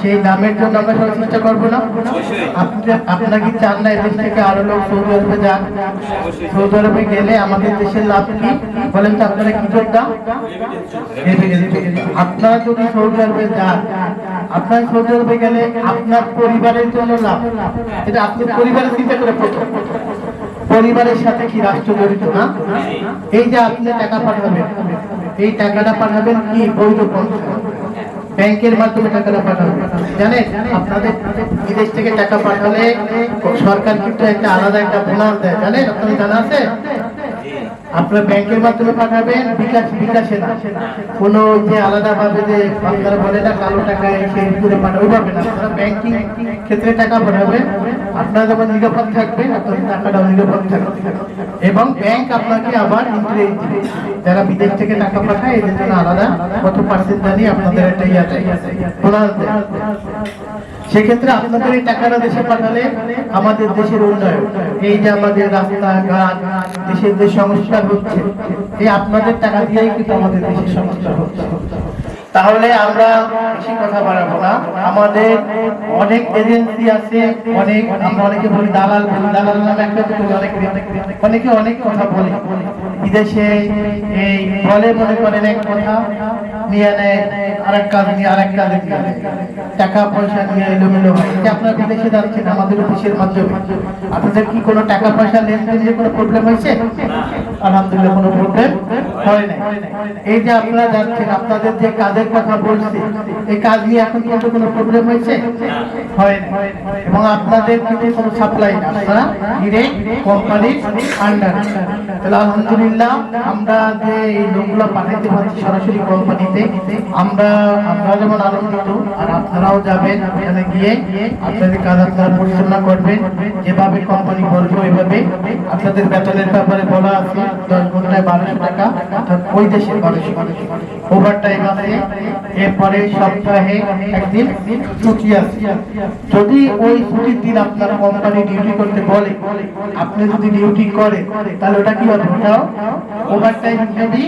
সেই নামের জন্য আমরা সবাই করব না। আপনারা কি চান না এদেশ থেকে আরও লোক সৌদি আরবে যান সৌদি আরবে গেলে আমাদের দেশের লাভ কি? বলেন তো আপনারা কি যোদ্ধা আপনারা যদি সৌদি আরবে যান, আপনার সৌদি আরবে গেলে আপনার পরিবারের জন্য লাভ। এটা আপনি পরিবারের চিন্তা করে পরিবারের সাথে কি রাষ্ট্র জড়িত না এই যে আপনি টাকা পাঠাবেন, এই টাকাটা পাঠাবেন কি? বৈধ পন্থা। ব্যাংকের মাধ্যমে টাকাটা পাঠাবে। জানেন, আপনাদের বিদেশ থেকে টাকা পাঠালে সরকার কিন্তু একটা আলাদা একটা বোনাস দেয়। জানেন, আপনাদের জানা আছে? আপনার ব্যাংকের মাধ্যমে পাঠাবেন, বিকাশ, বিকাশে না। কোন যে আলাদা ভাবে যে আপনারা বলে না, কালো টাকা এসে করে পাঠাবে না। আপনারা ব্যাংকিং ক্ষেত্রে টাকা পাঠাবেন, আপনার যখন নিরাপদ থাকবে আপনার টাকাটাও নিরাপদ থাকবে। এবং ব্যাংক আপনাকে আবার যারা বিদেশ থেকে টাকা পাঠায়, এদের জন্য আলাদা কত পার্সেন্ট জানি আপনাদের একটা ইয়া দেয় সেক্ষেত্রে আপনাদের এই টাকাটা দেশে পাঠালে আমাদের দেশের উন্নয়ন। এই যে আমাদের রাস্তাঘাট, দেশের যে সংস্কার হচ্ছে, এই আপনাদের টাকা দিয়েই কিন্তু আমাদের দেশের সংস্কার হচ্ছে। তাহলে আমরা বেশি কথা বাড়াবো না। আমাদের অনেক এজেন্সি আছে, অনেক আমরা অনেকে বলি দালাল বলি দালাল নামে একটা অনেক অনেকে অনেক কথা বলে। বিদেশে এই বলে মনে করেন এক কথা টাকা পয়সা নিয়ে বিদেশে আমাদের মাধ্যমে। আপনাদের কি কোনো টাকা পয়সা কোনো প্রবলেম হয়েছে? আলহামদুলিল্লাহ কোনো প্রবলেম হয় না এই যে আপনারা আপনাদের কাজের কথা বলছি। এই কাজ নিয়ে এখন পর্যন্ত কোনো প্রবলেম হয়েছে? হয় এবং আপনাদের কিন্তু কোনো সাপ্লাই না। ডিরেক্ট কোম্পানির আন্ডার তাহলে আলহামদুলিল্লাহ, আমরা যে এই লোকগুলো পাঠাইতে পারছি সরাসরি কোম্পানিতে আমরা আমরা যেমন আনন্দিত, আর আপনারাও যাবেন ওখানে গিয়ে। আপনাদের কাজ আপনারা পরিচালনা করবেন। যেভাবে কোম্পানি বলবে ওইভাবে আপনাদের বেতনের ব্যাপারে বলা আছে, দশ ঘন্টায় বারোশো টাকা, অর্থাৎ ওই দেশের বারোশো ওভার টাইম আছে এরপরে সপ্তাহে একদিন ছুটি আছে। যদি ওই ছুটির দিন আপনার কোম্পানি ডিউটি করতে বলে, আপনি যদি ডিউটি করে তাহলে ওটা কি হবে? ওটাও ওভার টাইম যদি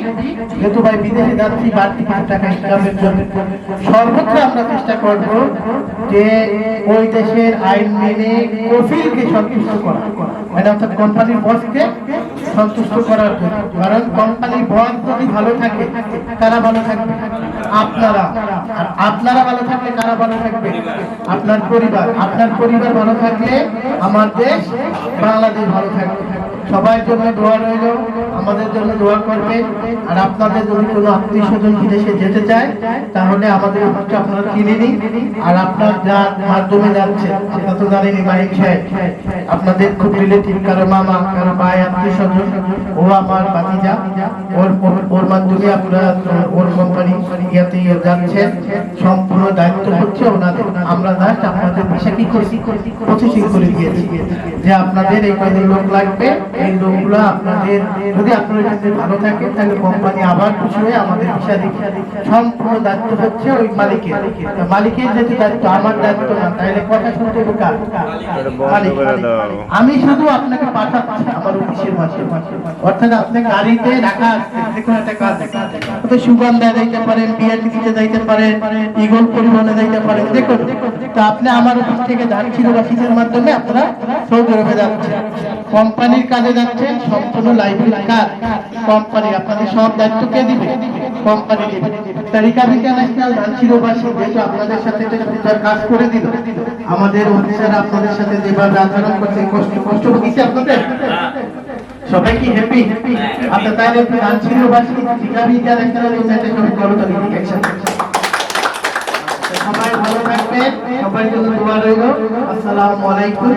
যেহেতু ভাই বিদেশে যাচ্ছি, বাড়তি কিছু টাকা ইনকামের জন্য। সর্বত্র আমরা চেষ্টা করব যে ওই দেশের আইন মেনে কফিলকে সন্তুষ্ট করা। মানে অর্থাৎ কোম্পানির বসকে সন্তুষ্ট করার কারণ কোম্পানির বয়স যদি ভালো থাকে, তারা ভালো থাকবে। আপনারা, আর আপনারা ভালো থাকলে কারা ভালো থাকবে? আপনার পরিবার। আপনার পরিবার ভালো থাকলে আমার দেশ বাংলাদেশ ভালো থাকবে। সবার জন্য দোয়া রইল। আমাদের জন্য দোয়া করবে আর আপনাদের যদি কোনো আত্মীয় স্বজন বিদেশে যেতে চায়, তাহলে আমাদের অফিসটা আপনারা কিনে নিন। আর আপনার যার মাধ্যমে যাচ্ছে, আপনারা তো জানেনই মাহিক সাহেব আপনাদের খুব রিলেটিভ কারও মামা, কারও ভাই, আত্মীয় স্বজন, ও আমার ভাতিজা। ওর, ওর- মাধ্যমে আপনারা ওর কোম্পানি ইয়াতে যাচ্ছেন সম্পূর্ণ দায়িত্ব হচ্ছে ওনাদের। আমরা জাস্ট আপনাদের ভিসা কি করছি? প্রসেসিং করে দিয়েছি। যে আপনাদের এই কয়দিন লোক লাগবে, এই লোকগুলো আপনাদের যদি আপনাদের কাছে ভালো থাকে তাহলে কোম্পানি আবার খুশি হয়ে আমাদের ভিসা দিচ্ছে সম্পূর্ণ দায়িত্ব হচ্ছে ওই মালিকের। মালিকের যেহেতু দায়িত্ব আমার দায়িত্ব না তাহলে কথা শুনতে হবে কার? মালিক। আমি শুধু আপনাকে পাঠাচ্ছি আমার অফিসের অর্থাৎ আপনি গাড়িতে রাখা আছে যে কোনো একটা কাজ ওতে সুগন্ধা যাইতে পারেন বিআরটি দিতে যাইতে পারেন ইগল পরিবহনে যাইতে পারেন দেখুন তো আপনি আমার অফিস থেকে যাচ্ছিল অফিসের মাধ্যমে আপনারা সৌদি আরবে যাচ্ছেন? কোম্পানির কাজে যাচ্ছেন সম্পূর্ণ লাইব্রেরি কাজ কোম্পানি আপনাদের সব দায়িত্ব কে দিবে? কোম্পানি দিবে। তালিকা ইন্টারন্যাশনাল ধানশিরোবাসী যেহেতু আপনাদের সাথে কাজ করে দিল, আমাদের অফিসার আপনাদের সাথে যেভাবে আচরণ করছে, কষ্ট কষ্ট দিচ্ছে আপনাদের? সবাই কি হ্যাপি আচ্ছা তাহলে ধানশিরোবাসী ইউনাইটেড সবাই সবাই ভালো থাকবেন, সবার জন্য দোয়া রইল। আসসালামু আলাইকুম।